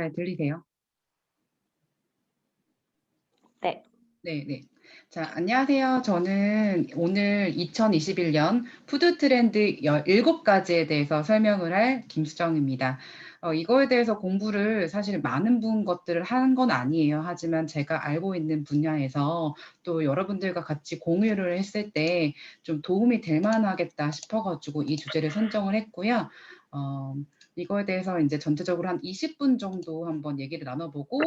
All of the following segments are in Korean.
잘 들리세요? 네. 네, 네. 자, 안녕하세요. 저는 오늘 2021년 푸드 트렌드 17가지에 대해서 설명을 할 김수정입니다. 어, 이거에 대해서 공부를 사실 많은 분 것들을 한 건 아니에요. 하지만 제가 알고 있는 분야에서 또 여러분들과 같이 공유를 했을 때 좀 도움이 될 만하겠다 싶어가지고 이 주제를 선정을 했고요. 어, 이거에 대해서 이제 전체적으로 한 20분 정도 한번 얘기를 나눠보고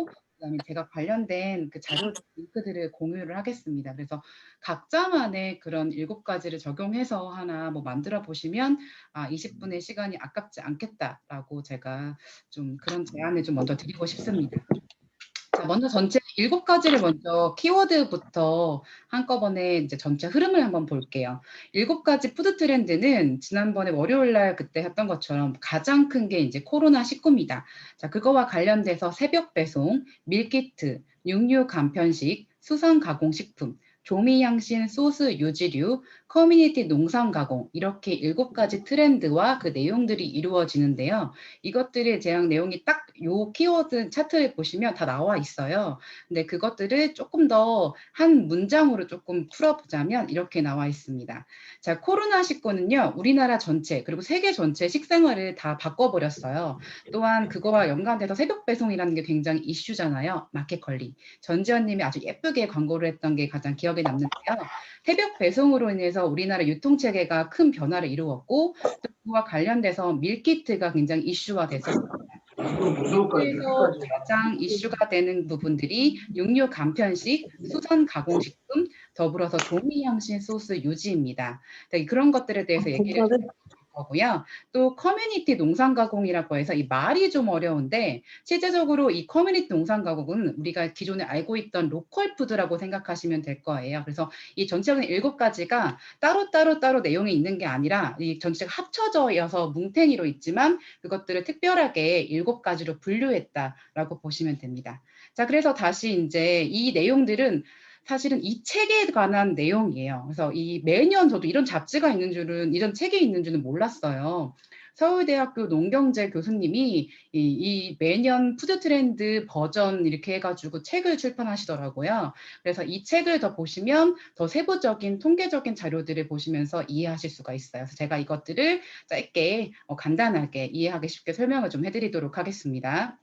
그다음에 제가 관련된 그 자료 링크들을 공유를 하겠습니다. 그래서 각자만의 그런 일곱 가지를 적용해서 하나 뭐 만들어 보시면 아 20분의 시간이 아깝지 않겠다라고 제가 좀 그런 제안을 좀 먼저 드리고 싶습니다. 자, 먼저 전체 일곱 가지를 먼저 키워드부터 한꺼번에 이제 전체 흐름을 한번 볼게요. 일곱 가지 푸드 트렌드는 지난번에 월요일 날 그때 했던 것처럼 가장 큰 게 이제 코로나 19입니다. 자, 그거와 관련돼서 새벽 배송, 밀키트, 육류 간편식, 수산 가공식품, 조미향신 소스 유지류, 커뮤니티 농산 가공 이렇게 일곱 가지 트렌드와 그 내용들이 이루어지는데요. 이것들의 제약 내용이 딱 요 키워드 차트를 보시면 다 나와 있어요. 근데 그것들을 조금 더 한 문장으로 조금 풀어보자면 이렇게 나와 있습니다. 자, 코로나19는요, 우리나라 전체 그리고 세계 전체 식생활을 다 바꿔버렸어요. 또한 그거와 연관돼서 새벽 배송이라는 게 굉장히 이슈잖아요. 마켓 관리. 전지현 님이 아주 예쁘게 광고를 했던 게 가장 기억 에 남는데요. 새벽 배송으로 인해서 우리나라 유통체계가 큰 변화를 이루었고 또 그와 관련돼서 밀키트가 굉장히 이슈화 됐었습니다. 그래서 가장 이슈가 되는 부분들이 육류 간편식, 수산 가공식품, 더불어서 조미향신 소스 유지입니다. 네, 그런 것들에 대해서 얘기를 거고요. 또 커뮤니티 농산 가공이라고 해서 이 말이 좀 어려운데 실제적으로 이 커뮤니티 농산 가공은 우리가 기존에 알고 있던 로컬 푸드라고 생각하시면 될 거예요. 그래서 이 전체적인 일곱 가지가 따로 따로 따로 내용이 있는 게 아니라 이 전체가 합쳐져서 뭉탱이로 있지만 그것들을 특별하게 일곱 가지로 분류했다라고 보시면 됩니다. 자, 그래서 다시 이제 이 내용들은 사실은 이 책에 관한 내용이에요. 그래서 이 매년 저도 이런 잡지가 있는 줄은 이런 책이 있는 줄은 몰랐어요. 서울대학교 농경제 교수님이 이, 이, 매년 푸드 트렌드 버전 이렇게 해가지고 책을 출판하시더라고요. 그래서 이 책을 더 보시면 더 세부적인 통계적인 자료들을 보시면서 이해하실 수가 있어요. 그래서 제가 이것들을 짧게 어, 간단하게 이해하기 쉽게 설명을 좀 해드리도록 하겠습니다.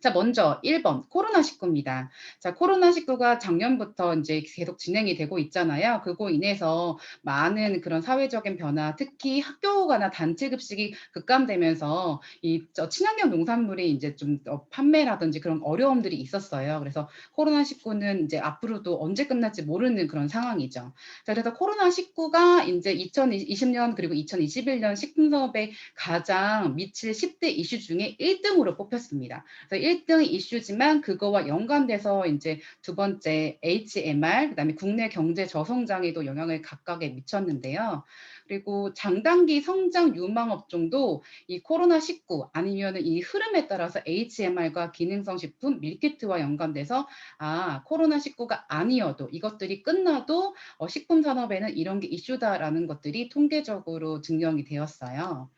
자, 먼저 1번 코로나19입니다. 자, 코로나19가 작년부터 이제 계속 진행이 되고 있잖아요. 그거 인해서 많은 그런 사회적인 변화, 특히 학교가나 단체 급식이 급감되면서 이 친환경 농산물이 이제 좀 어, 판매라든지 그런 어려움들이 있었어요. 그래서 코로나19는 이제 앞으로도 언제 끝날지 모르는 그런 상황이죠. 자, 그래서 코로나19가 이제 2020년 그리고 2021년 식품산업에 가장 미칠 10대 이슈 중에 1등으로 뽑혔습니다. 그래서 1등 이슈지만 그거와 연관돼서 이제 두 번째 HMR, 그다음에 국내 경제 저성장에도 영향을 각각에 미쳤는데요. 그리고 장단기 성장 유망 업종도 이 코로나19 아니면 이 흐름에 따라서 HMR과 기능성 식품, 밀키트와 연관돼서 아 코로나19가 아니어도 이것들이 끝나도 어, 식품 산업에는 이런 게 이슈다라는 것들이 통계적으로 증명이 되었어요.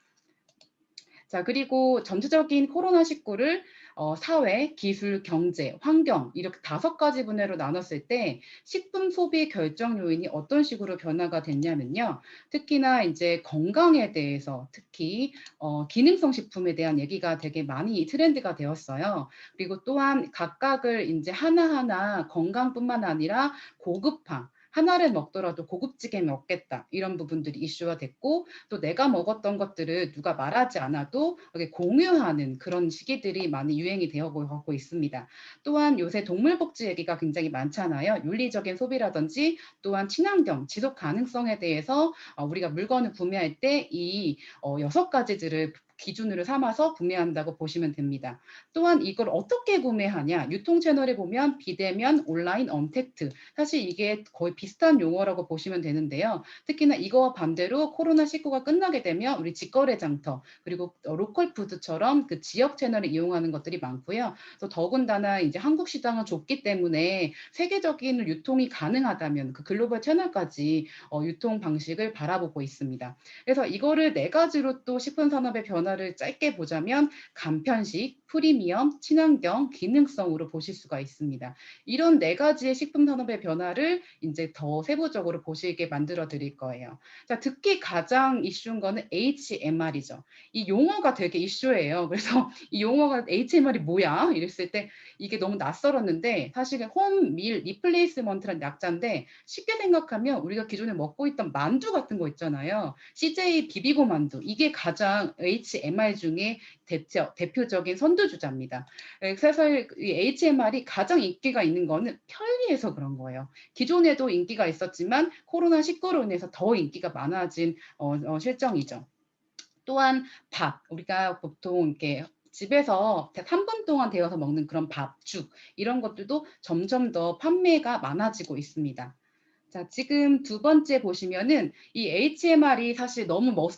자, 그리고 전체적인 코로나19를 어, 사회, 기술, 경제, 환경 이렇게 다섯 가지 분야로 나눴을 때 식품 소비 결정 요인이 어떤 식으로 변화가 됐냐면요. 특히나 이제 건강에 대해서 특히 어, 기능성 식품에 대한 얘기가 되게 많이 트렌드가 되었어요. 그리고 또한 각각을 이제 하나하나 건강뿐만 아니라 고급화 하나를 먹더라도 고급지게 먹겠다 이런 부분들이 이슈가 됐고 또 내가 먹었던 것들을 누가 말하지 않아도 공유하는 그런 시기들이 많이 유행이 되어 가고 있습니다. 또한 요새 동물복지 얘기가 굉장히 많잖아요. 윤리적인 소비라든지 또한 친환경, 지속 가능성에 대해서 어, 우리가 물건을 구매할 때이 어, 여섯 가지들을 기준으로 삼아서 구매한다고 보시면 됩니다. 또한 이걸 어떻게 구매하냐? 유통 채널에 보면 비대면, 온라인, 언택트. 사실 이게 거의 비슷한 용어라고 보시면 되는데요. 특히나 이거와 반대로 코로나19가 끝나게 되면 우리 직거래 장터 그리고 로컬 푸드처럼 그 지역 채널을 이용하는 것들이 많고요. 또 더군다나 이제 한국 시장은 좁기 때문에 세계적인 유통이 가능하다면 그 글로벌 채널까지 어, 유통 방식을 바라보고 있습니다. 그래서 이거를 네 가지로 또 식품 산업의 변화 변화를 짧게 보자면 간편식, 프리미엄, 친환경, 기능성으로 보실 수가 있습니다. 이런 네 가지의 식품 산업의 변화를 이제 더 세부적으로 보시게 만들어 드릴 거예요. 자, 특히 가장 이슈인 거는 HMR이죠. 이 용어가 되게 이슈예요. 그래서 이 용어가 HMR이 뭐야? 이랬을 때 이게 너무 낯설었는데 사실은 홈밀 리플레이스먼트라는 약자인데 쉽게 생각하면 우리가 기존에 먹고 있던 만두 같은 거 있잖아요. CJ 비비고 만두 이게 가장 HMR 중에 대표, 대표적인 선두주자입니다. 그래서 이 HMR이 가장 인기가 있는 거는 편리해서 그런 거예요. 기존에도 인기가 있었지만 코로나19로 인해서 더 인기가 많아진 어, 어, 실정이죠. 또한 밥, 우리가 보통 이렇게 집에서 3분 동안 데워서 먹는 그런 밥, 죽 이런 것들도 점점 더 판매가 많아지고 있습니다. 자, 지금 두 번째 보시면은 이 HMR이 사실 너무 멀,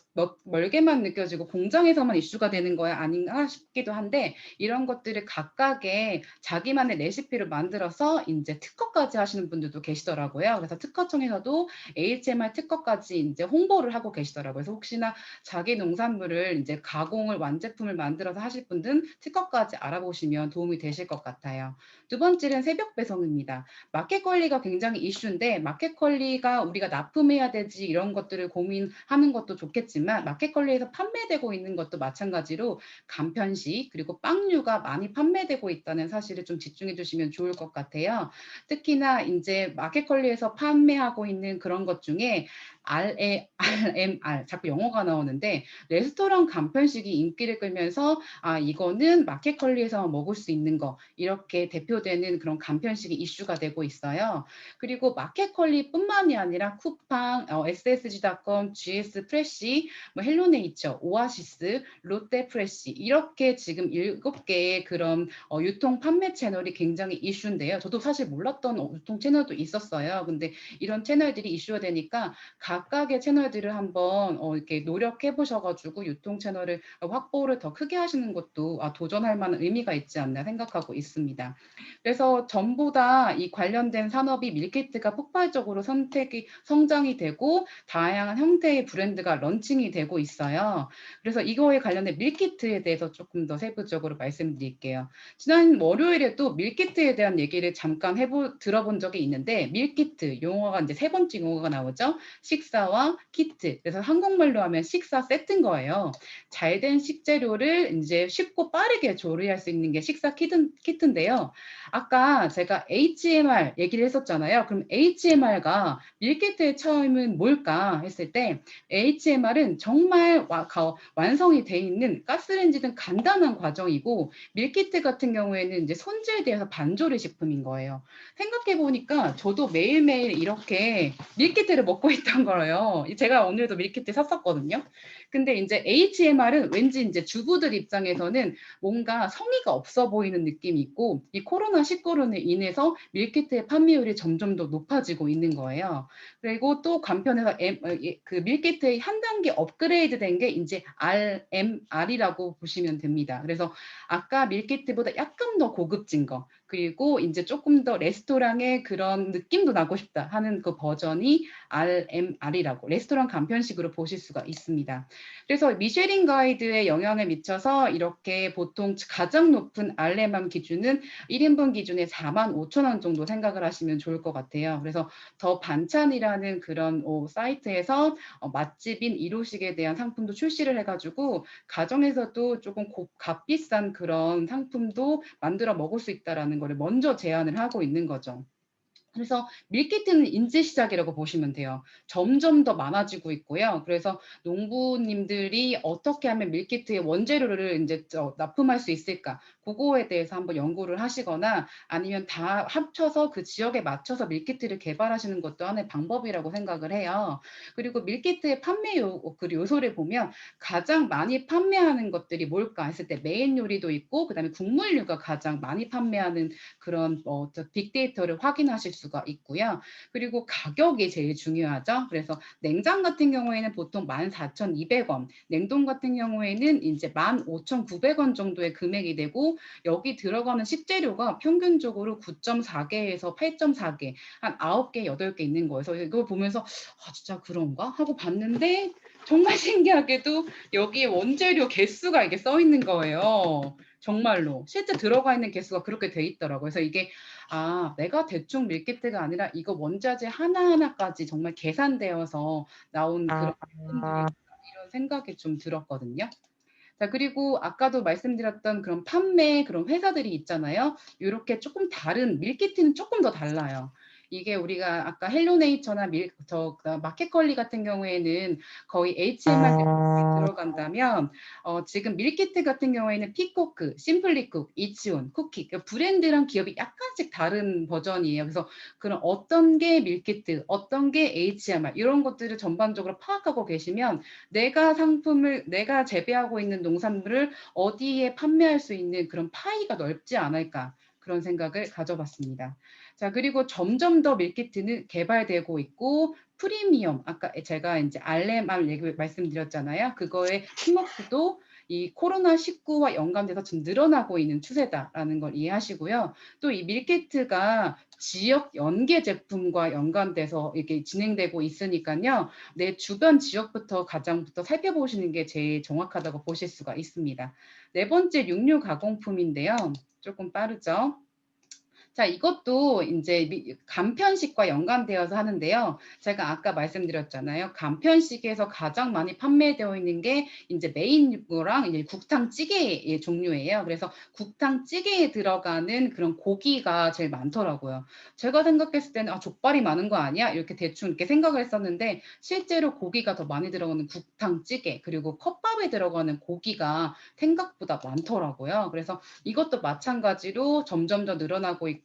멀 게만 느껴지고 공장에서만 이슈가 되는 거야 아닌가 싶기도 한데 이런 것들을 각각의 자기만의 레시피를 만들어서 이제 특허까지 하시는 분들도 계시더라고요. 그래서 특허청에서도 HMR 특허까지 이제 홍보를 하고 계시더라고요. 그래서 혹시나 자기 농산물을 이제 가공을 완제품을 만들어서 하실 분들은 특허까지 알아보시면 도움이 되실 것 같아요. 두 번째는 새벽 배송입니다. 마켓 관리가 굉장히 이슈인데 마켓 마켓컬리가 우리가 납품해야 되지 이런 것들을 고민하는 것도 좋겠지만 마켓컬리에서 판매되고 있는 것도 마찬가지로 간편식 그리고 빵류가 많이 판매되고 있다는 사실을 좀 집중해 주시면 좋을 것 같아요. 특히나 이제 마켓컬리에서 판매하고 있는 그런 것 중에 RA, RMR 자꾸 영어가 나오는데 레스토랑 간편식이 인기를 끌면서 아 이거는 마켓컬리에서 먹을 수 있는 거 이렇게 대표되는 그런 간편식이 이슈가 되고 있어요. 그리고 마켓컬리뿐만이 아니라 쿠팡, 어, SSG.com, GS 프레시, 뭐 헬로네이처, 오아시스, 롯데 프레시 이렇게 지금 일곱 개의 그런 어, 유통 판매 채널이 굉장히 이슈인데요. 저도 사실 몰랐던 유통 채널도 있었어요. 근데 이런 채널들이 이슈가 되니까 각각의 채널들을 한번 어, 이렇게 노력해 보셔가지고 유통 채널을 확보를 더 크게 하시는 것도 아, 도전할 만한 의미가 있지 않나 생각하고 있습니다. 그래서 전보다 이 관련된 산업이 밀키트가 폭발적으로 선택이 성장이 되고 다양한 형태의 브랜드가 런칭이 되고 있어요. 그래서 이거에 관련된 밀키트에 대해서 조금 더 세부적으로 말씀드릴게요. 지난 월요일에도 밀키트에 대한 얘기를 잠깐 해보 들어본 적이 있는데 밀키트 용어가 이제 세 번째 용어가 나오죠. 식 사와 키트. 그래서 한국말로 하면 식사 세트인 거예요. 잘 된 식재료를 이제 쉽고 빠르게 조리할 수 있는 게 식사 키트, 키트인데요. 아까 제가 HMR 얘기를 했었잖아요. 그럼 HMR가 밀키트의 처음은 뭘까 했을 때 HMR은 정말 와, 완성이 돼 있는 가스레인지 등 간단한 과정이고 밀키트 같은 경우에는 이제 손질되어서 반조리 식품인 거예요. 생각해 보니까 저도 매일매일 이렇게 밀키트를 먹고 있던 거예요. 제가 오늘도 밀키트 샀었거든요. 근데 이제 HMR은 왠지 이제 주부들 입장에서는 뭔가 성의가 없어 보이는 느낌이 있고 이 코로나 19로 인해서 밀키트의 판매율이 점점 더 높아지고 있는 거예요. 그리고 또 간편해서 M, 어, 그 밀키트의 한 단계 업그레이드 된 게 이제 RMR이라고 보시면 됩니다. 그래서 아까 밀키트보다 약간 더 고급진 거 그리고 이제 조금 더 레스토랑의 그런 느낌도 나고 싶다 하는 그 버전이 RMR이라고 레스토랑 간편식으로 보실 수가 있습니다. 그래서 미쉐린 가이드에 영향을 미쳐서 이렇게 보통 가장 높은 RMR 기준은 1인분 기준에 4만 5천 원 정도 생각을 하시면 좋을 것 같아요. 그래서 더 반찬이라는 그런 어, 사이트에서 어, 맛집인 이로식에 대한 상품도 출시를 해가지고 가정에서도 조금 고, 값비싼 그런 상품도 만들어 먹을 수 있다라는 거를 먼저 제안을 하고 있는 거죠. 그래서 밀키트는 인제 시작이라고 보시면 돼요. 점점 더 많아지고 있고요. 그래서 농부님들이 어떻게 하면 밀키트의 원재료를 이제 납품할 수 있을까? 그거에 대해서 한번 연구를 하시거나 아니면 다 합쳐서 그 지역에 맞춰서 밀키트를 개발하시는 것도 하나의 방법이라고 생각을 해요. 그리고 밀키트의 판매 요, 그 요소를 보면 가장 많이 판매하는 것들이 뭘까 했을 때 메인 요리도 있고 그다음에 국물류가 가장 많이 판매하는 그런 어, 빅데이터를 확인하실 수 수가 있고요. 그리고 가격이 제일 중요하죠. 그래서 냉장 같은 경우에는 보통 14,200원, 냉동 같은 경우에는 이제 15,900원 정도의 금액이 되고 여기 들어가는 식재료가 평균적으로 9.4개에서 8.4개, 한 9개, 8개 있는 거예요. 그래서 이걸 보면서 아 진짜 그런가 하고 봤는데 정말 신기하게도 여기에 원재료 개수가 이게 써 있는 거예요. 정말로 실제 들어가 있는 개수가 그렇게 돼 있더라고요. 그래서 이게 아 내가 대충 밀키트가 아니라 이거 원자재 하나하나까지 정말 계산되어서 나온 그런 아. 이런 생각이 좀 들었거든요. 자 그리고 아까도 말씀드렸던 그런 판매 그런 회사들이 있잖아요. 요렇게 쪼끔 다른 밀키트는 쪼끔 더 달라요. 이게 우리가 아까 헬로네이처나 밀저 그다음 마켓컬리 같은 경우에는 거의 HMR 아. 들어간다면 어 지금 밀키트 같은 경우에는 피코크, 심플리쿡, 이치온, 쿠키 그 브랜드랑 기업이 약간씩 다른 버전이에요. 그래서 그런 어떤 게 밀키트, 어떤 게 HMR 이런 것들을 전반적으로 파악하고 계시면 내가 상품을 내가 재배하고 있는 농산물을 어디에 판매할 수 있는 그런 파이가 넓지 않을까 그런 생각을 가져봤습니다. 자 그리고 점점 더 밀키트는 개발되고 있고 프리미엄 아까 제가 인제 알레말 얘기 말씀드렸잖아요. 그거의 품목수도 이 코로나19와 연관돼서 지금 늘어나고 있는 추세다라는 걸 이해하시고요. 또 이 밀키트가 지역 연계 제품과 연관돼서 이렇게 진행되고 있으니깐요. 내 주변 지역부터 가장부터 살펴보시는 게 제일 정확하다고 보실 수가 있습니다. 네 번째 육류 가공품인데요. 쪼끔 빠르죠? 자 이것도 미 간편식과 연관되어서 하는데요. 제가 아까 말씀드렸잖아요. 간편식에서 가장 많이 판매되어 있는 게 인제 메인류랑 이제 국탕찌개의 종류예요. 그래서 국탕찌개에 들어가는 그런 고기가 제일 많더라고요. 제가 생각했을 때는 '아 족발이 많은 거 아니야?' 이렇게 대충 이렇게 생각을 했었는데 실제로 고기가 더 많이 들어가는 국탕찌개 그리고 컵밥에 들어가는 고기가 생각보다 많더라고요. 그래서 이것도 마찬가지로 점점 더 늘어나고 있고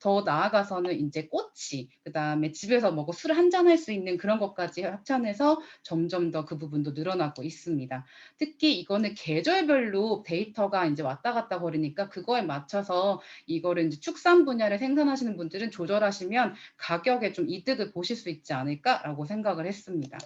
더 나아가서는 인제 꼬치 그다음에 집에서 먹어 술1잔할 수 있는 그런 것까지 합쳐내서 점점 더 그 부분도 늘어나고 있습니다. 특히 이거는 계절별로 데이터가 인제 왔다 갔다 거리니까 그거에 맞춰서 이거를 인제 축산 분야를 생산하시는 분들은 조절하시면 '가격에 좀 이득을 보실 수 있지 않을까?'라고 생각을 했습니다.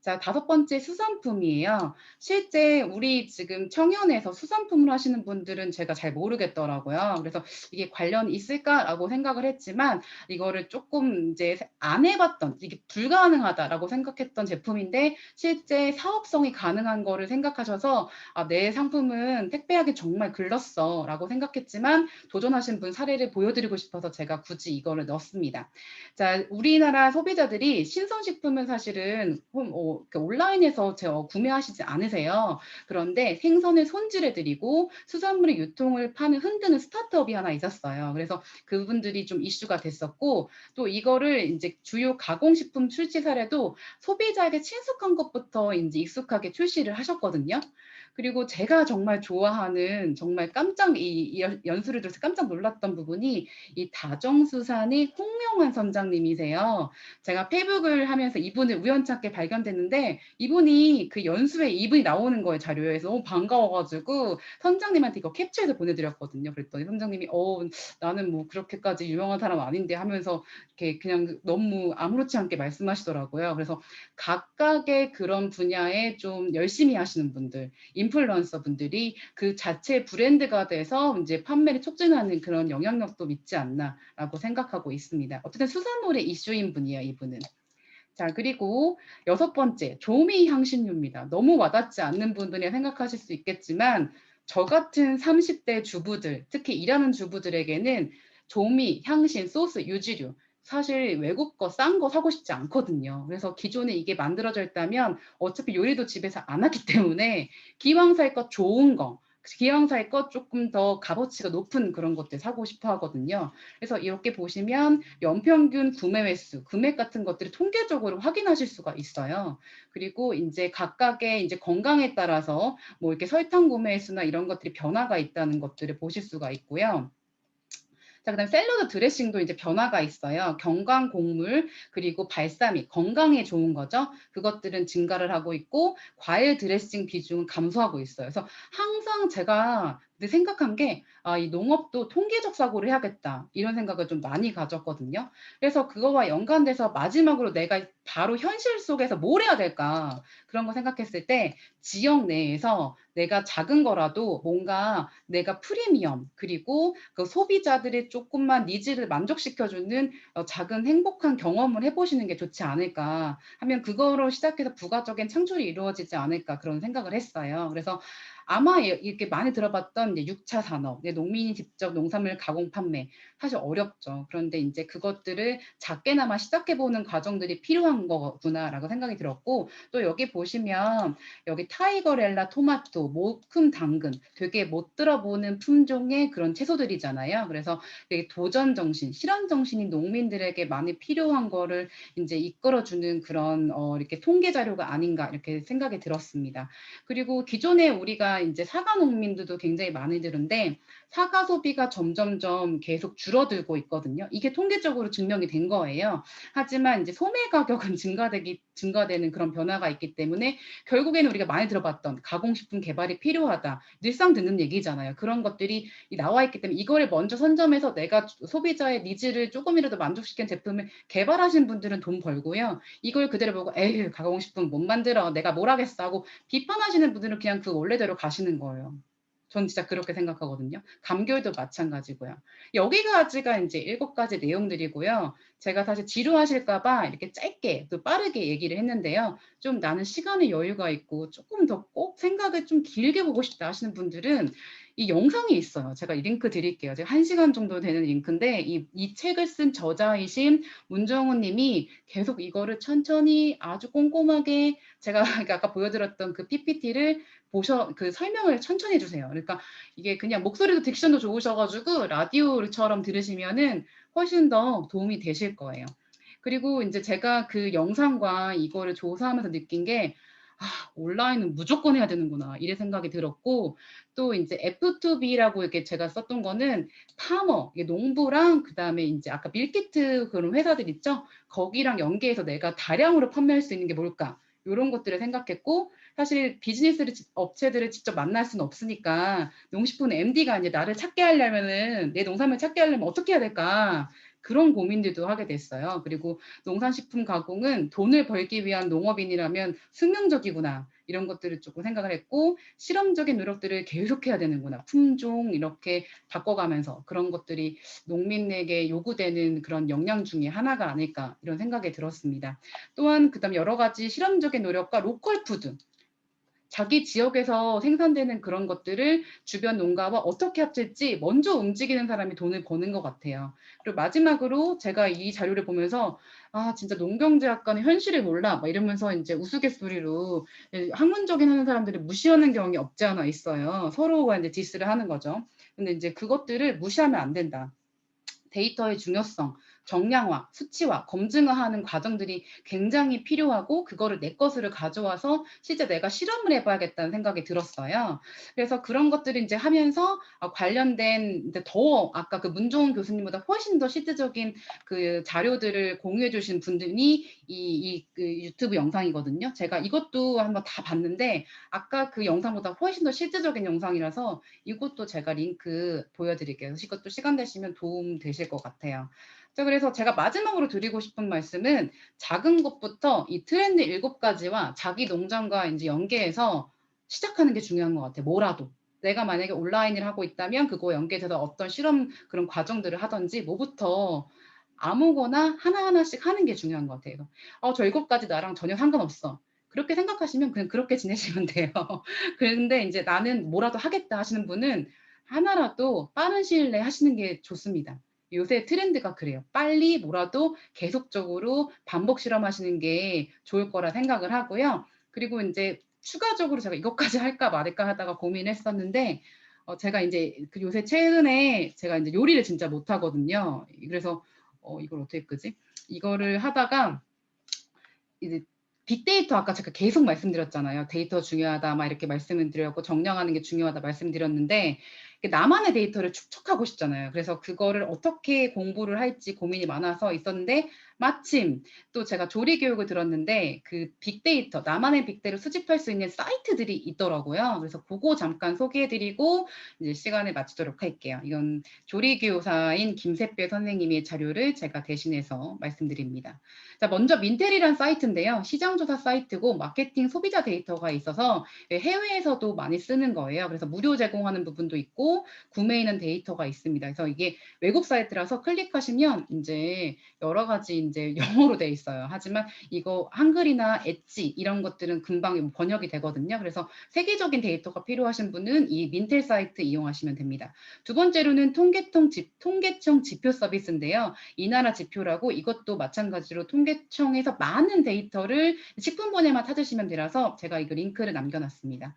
자 다섯 번째 수산품이에요. 실제 우리 지금 청년에서 수산품을 하시는 분들은 제가 잘 모르겠더라고요. 그래서 '이게 관련이 있을까?'라고 생각을 했지만 이거를 쪼끔 인제 안 해 봤던 '이게 불가능하다.'라고 생각했던 제품인데 실제 사업성이 가능한 거를 생각하셔서 '아 내 상품은 택배하기 정말 글렀어.'라고 생각했지만 도전하신 분 사례를 보여드리고 싶어서 제가 굳이 이거를 넣었습니다. 자 우리나라 소비자들이 신선식품은 사실은 홈 어그 온라인에서 저 구매하시지 않으세요. 그런데 생선을 손질해 드리고 수산물의 유통을 파는 흔드는 스타트업이 하나 있었어요. 그래서 그분들이 좀 이슈가 됐었고 또 이거를 인제 주요 가공식품 출시 사례도 소비자에게 친숙한 것부터 인제 익숙하게 출시를 하셨거든요. 그리고 제가 정말 좋아하는 정말 깜짝 이연 연수를 들어서 깜짝 놀랐던 부분이 이 다정수산의 홍명환 선장님이세요. 제가 페이북을 하면서 이분을 우연찮게 발견됐는데 이분이 그 연수에 이분이 나오는 거예요 자료에. 그래서 너무 반가워 가지고 선장님한테 이거 캡처해서 보내드렸거든요. 그랬더니 선장님이 "어 나는 뭐 그렇게까지 유명한 사람 아닌데." 하면서 이렇게 그냥 너무 아무렇지 않게 말씀하시더라고요. 그래서 각각의 그런 분야에 좀 열심히 하시는 분들 인 플루언서 분들이 그 자체의 브랜드가 돼서 인제 판매를 촉진하는 그런 영향력도 있지 않나라고 생각하고 있습니다. 어쨌든 수산물의 이슈인 분이에요 이분은. 자 그리고 여섯 번째 조미 향신료입니다. 너무 와닿지 않는 분들이 생각하실 수 있겠지만 저 같은 30대 주부들 특히 일하는 주부들에게는 조미, 향신, 소스, 유지류 사실 외국 거 싼 거 사고 싶지 않거든요. 그래서 기존에 이게 만들어져 있다면 어차피 요리도 집에서 안 하기 때문에 기왕 살것 좋은 거 기왕 살것 쪼끔 더 값어치가 높은 그런 것들 사고 싶어 하거든요. 그래서 이렇게 보시면 연평균 구매 횟수, 금액 같은 것들을 통계적으로 확인하실 수가 있어요. 그리고 인제 각각의 인제 건강에 따라서 뭐 이렇게 설탕 구매 횟수나 이런 것들이 변화가 있다는 것들을 보실 수가 있고요. 자 그다음에 샐러드 드레싱도 이제 변화가 있어요. 경강 곡물 그리고 발사믹 건강에 좋은 거죠. 그것들은 증가를 하고 있고 과일 드레싱 비중은 감소하고 있어요. 그래서 항상 제가 근데 생각한 게, 아, 이 농업도 통계적 사고를 해야겠다. 이런 생각을 좀 많이 가졌거든요. 그래서 그거와 연관돼서 마지막으로 내가 바로 현실 속에서 뭘 해야 될까? 그런 거 생각했을 때 지역 내에서 내가 작은 거라도 뭔가 내가 프리미엄 그리고 그 소비자들의 조금만 니즈를 만족시켜주는 어, 작은 행복한 경험을 해보시는 게 좋지 않을까 하면 그거로 시작해서 부가적인 창출이 이루어지지 않을까 그런 생각을 했어요. 그래서 아마 이렇게 많이 들어봤던 이제 6차 산업, 농민이 직접 농산물 가공 판매 사실 어렵죠. 그런데 이제 그것들을 작게나마 시작해보는 과정들이 필요한 거구나라고 생각이 들었고 또 여기 보시면 여기 타이거렐라 토마토, 모큼 당근 되게 못 들어보는 품종의 그런 채소들이잖아요. 그래서 되게 도전 정신, 실험 정신이 농민들에게 많이 필요한 거를 이제 이끌어주는 그런 어, 이렇게 통계 자료가 아닌가 이렇게 생각이 들었습니다. 그리고 기존에 우리가 이제 사과 농민들도 굉장히 많이 들은데 사과 소비가 점점점 계속 줄어들고 있거든요. 이게 통계적으로 증명이 된 거예요. 하지만 이제 소매 가격은 증가되기 증가되는 그런 변화가 있기 때문에 결국에는 우리가 많이 들어봤던 가공식품 개발이 필요하다. 늘상 듣는 얘기잖아요. 그런 것들이 나와 있기 때문에 이거를 먼저 선점해서 내가 소비자의 니즈를 조금이라도 만족시키는 제품을 개발하신 분들은 돈 벌고요. 이걸 그대로 보고 에휴 가공식품 못 만들어 내가 뭘 하겠어 하고 비판하시는 분들은 그냥 그 원래대로 가시는 거예요. 전 진짜 그렇게 생각하거든요. 감귤도 마찬가지고요. 여기까지가 이제 일곱 가지 내용들이고요. 제가 사실 지루하실까봐 이렇게 짧게 또 빠르게 얘기를 했는데요. 좀 나는 시간에 여유가 있고 조금 더 꼭 생각을 좀 길게 보고 싶다 하시는 분들은 이 영상이 있어요. 제가 이 링크 드릴게요. 제가 한 시간 정도 되는 링크인데 이, 이 책을 쓴 저자이신 문정훈 님이 계속 이거를 천천히 아주 꼼꼼하게 제가 아까 보여드렸던 그 PPT를 보셔 그 설명을 천천히 해주세요. 그러니까 이게 그냥 목소리도 딕션도 좋으셔가지고 라디오처럼 들으시면은 훨씬 더 도움이 되실 거예요. 그리고 이제 제가 그 영상과 이거를 조사하면서 느낀 게 아, 온라인은 무조건 해야 되는구나 이래 생각이 들었고 또 이제 F2B라고 이렇게 제가 썼던 거는 파머, 농부랑 그 다음에 이제 아까 밀키트 그런 회사들 있죠 거기랑 연계해서 내가 다량으로 판매할 수 있는 게 뭘까 이런 것들을 생각했고 사실 비즈니스를 업체들을 직접 만날 수는 없으니까 농식품 MD가 이제 나를 찾게 하려면은 내 농산물 찾게 하려면 어떻게 해야 될까 그런 고민들도 하게 됐어요. 그리고 농산식품 가공은 돈을 벌기 위한 농업인이라면 숙명적이구나. 이런 것들을 조금 생각을 했고 실험적인 노력들을 계속해야 되는구나. 품종 이렇게 바꿔가면서 그런 것들이 농민에게 요구되는 그런 역량 중에 하나가 아닐까 이런 생각이 들었습니다. 또한 그다음 여러 가지 실험적인 노력과 로컬 푸드 자기 지역에서 생산되는 그런 것들을 주변 농가와 어떻게 합칠지 먼저 움직이는 사람이 돈을 버는 것 같아요. 그리고 마지막으로 제가 이 자료를 보면서 아 진짜 농경제학과는 현실을 몰라 막 이러면서 이제 우스갯소리로 학문적인 하는 사람들이 무시하는 경우가 없지 않아 있어요. 서로가 이제 디스를 하는 거죠. 근데 이제 그것들을 무시하면 안 된다. 데이터의 중요성, 정량화, 수치화, 검증화하는 과정들이 굉장히 필요하고 그거를 내 것으로 가져와서 실제 내가 실험을 해봐야겠다는 생각이 들었어요. 그래서 그런 것들을 이제 하면서 아, 관련된 더 아까 그 문종훈 교수님보다 훨씬 더 실질적인 그 자료들을 공유해 주신 분들이 이, 이 그 유튜브 영상이거든요. 제가 이것도 한번 다 봤는데 아까 그 영상보다 훨씬 더 실질적인 영상이라서 이것도 제가 링크 보여드릴게요. 이것도 시간 되시면 도움 되실 것 같아요. 자, 그래서 제가 마지막으로 드리고 싶은 말씀은 작은 것부터 이 트렌드 일곱 가지와 자기 농장과 이제 연계해서 시작하는 게 중요한 것 같아요. 뭐라도. 내가 만약에 온라인을 하고 있다면 그거 연계돼서 어떤 실험 그런 과정들을 하든지 뭐부터 아무거나 하나하나씩 하는 게 중요한 것 같아요. 어, 저 일곱 가지 나랑 전혀 상관없어. 그렇게 생각하시면 그냥 그렇게 지내시면 돼요. 그런데 이제 나는 뭐라도 하겠다 하시는 분은 하나라도 빠른 시일 내에 하시는 게 좋습니다. 요새 트렌드가 그래요. 빨리 뭐라도 계속적으로 반복 실험하시는 게 좋을 거라 생각을 하고요. 그리고 이제 추가적으로 제가 이것까지 할까 말까 하다가 고민했었는데 어, 제가 이제 그 요새 최근에 제가 이제 요리를 진짜 못 하거든요. 그래서 어, 이걸 어떻게 끄지? 이거를 하다가 이제 빅데이터 아까 제가 계속 말씀드렸잖아요. 데이터 중요하다 막 이렇게 말씀을 드렸고 정량하는 게 중요하다 말씀드렸는데 나만의 데이터를 축적하고 싶잖아요. 그래서 그거를 어떻게 공부를 할지 고민이 많아서 있었는데 마침 또 제가 조리 교육을 들었는데 그 빅데이터, 나만의 빅데이터를 수집할 수 있는 사이트들이 있더라고요. 그래서 그거 잠깐 소개해드리고 이제 시간을 마치도록 할게요. 이건 조리 교사인 김세배 선생님의 자료를 제가 대신해서 말씀드립니다. 자, 먼저 민텔이란 사이트인데요. 시장조사 사이트고 마케팅 소비자 데이터가 있어서 해외에서도 많이 쓰는 거예요. 그래서 무료 제공하는 부분도 있고 구매하는 데이터가 있습니다. 그래서 이게 외국 사이트라서 클릭하시면 이제 여러 가지 이제 영어로 돼 있어요. 하지만 이거 한글이나 엣지 이런 것들은 금방 번역이 되거든요. 그래서 세계적인 데이터가 필요하신 분은 이 민텔 사이트 이용하시면 됩니다. 두 번째로는 통계청, 지, 통계청 지표 서비스인데요. 이 나라 지표라고 이것도 마찬가지로 통계청에서 많은 데이터를 식품본에만 찾으시면 되라서 제가 이거 링크를 남겨놨습니다.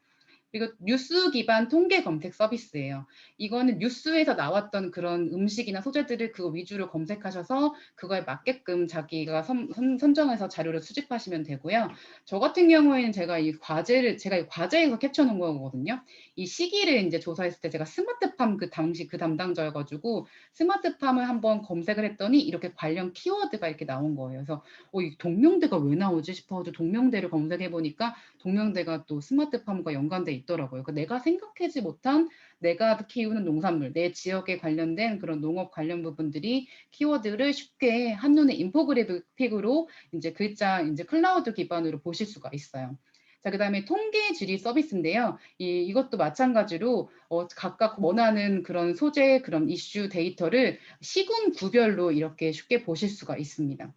그리고 뉴스 기반 통계 검색 서비스예요. 이거는 뉴스에서 나왔던 그런 음식이나 소재들을 그거 위주로 검색하셔서 그거에 맞게끔 자기가 선, 선 정해서 자료를 수집하시면 되고요. 저 같은 경우에는 제가 이 과제를 제가 이 과제에서 캡쳐 놓은 거거든요. 이 시기를 이제 조사했을 때 제가 스마트팜 그 당시 그 담당자여가지고 스마트팜을 한번 검색을 했더니 이렇게 관련 키워드가 이렇게 나온 거예요. 그래서 어, 이 동명대가 왜 나오지 싶어가지고 동명대를 검색해 보니까 동명대가 또 스마트팜과 연관돼 있더라고요. 그러니까 내가 생각하지 못한 내가 키우는 농산물, 내 지역에 관련된 그런 농업 관련 부분들이 키워드를 쉽게 한눈에 인포그래픽으로 이제 글자 이제 클라우드 기반으로 보실 수가 있어요. 자, 그 다음에 통계 질의 서비스인데요. 이, 이것도 마찬가지로 어, 각각 원하는 그런 소재, 그런 이슈 데이터를 시군 구별로 이렇게 쉽게 보실 수가 있습니다.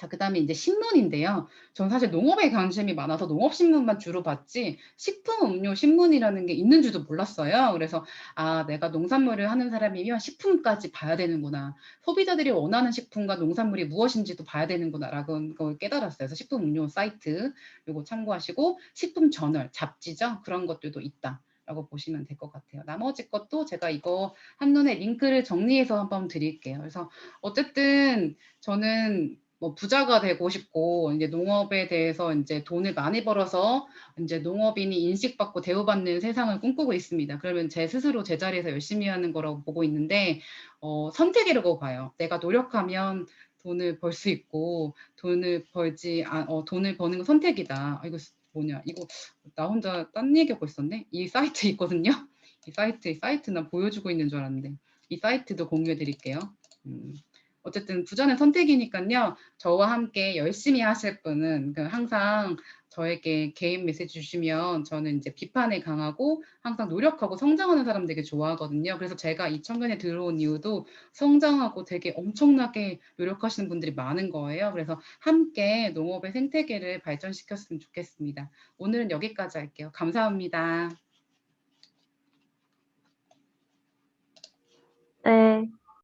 자, 그 다음에 이제 신문인데요. 전 사실 농업에 관심이 많아서 농업신문만 주로 봤지 식품 음료 신문이라는 게 있는 줄도 몰랐어요. 그래서 아, 내가 농산물을 하는 사람이면 식품까지 봐야 되는구나. 소비자들이 원하는 식품과 농산물이 무엇인지도 봐야 되는구나라고 걸 깨달았어요. 그래서 식품 음료 사이트 이거 참고하시고 식품 저널, 잡지죠. 그런 것들도 있다. 라고 보시면 될 것 같아요. 나머지 것도 제가 이거 한눈에 링크를 정리해서 한번 드릴게요. 그래서 어쨌든 저는 뭐 부자가 되고 싶고 이제 농업에 대해서 이제 돈을 많이 벌어서 이제 농업인이 인식받고 대우받는 세상을 꿈꾸고 있습니다. 그러면 제 스스로 제자리에서 열심히 하는 거라고 보고 있는데 어, 선택이라고 봐요. 내가 노력하면 돈을 벌 수 있고 돈을 벌지 아, 어, 돈을 버는 건 선택이다. 아, 이거 뭐냐 이거 나 혼자 딴 얘기하고 있었네. 이 사이트 있거든요. 이 사이트 이 사이트는 보여주고 있는 줄 알았는데 이 사이트도 공유해 드릴게요. 음. 어쨌든 부자는 선택이니까요. 저와 함께 열심히 하실 분은 그 항상 저에게 개인 메시지 주시면 저는 이제 비판에 강하고 항상 노력하고 성장하는 사람 되게 좋아하거든요. 그래서 제가 이 청년에 들어온 이유도 성장하고 되게 엄청나게 노력하시는 분들이 많은 거예요. 그래서 함께 농업의 생태계를 발전시켰으면 좋겠습니다. 오늘은 여기까지 할게요. 감사합니다. 네.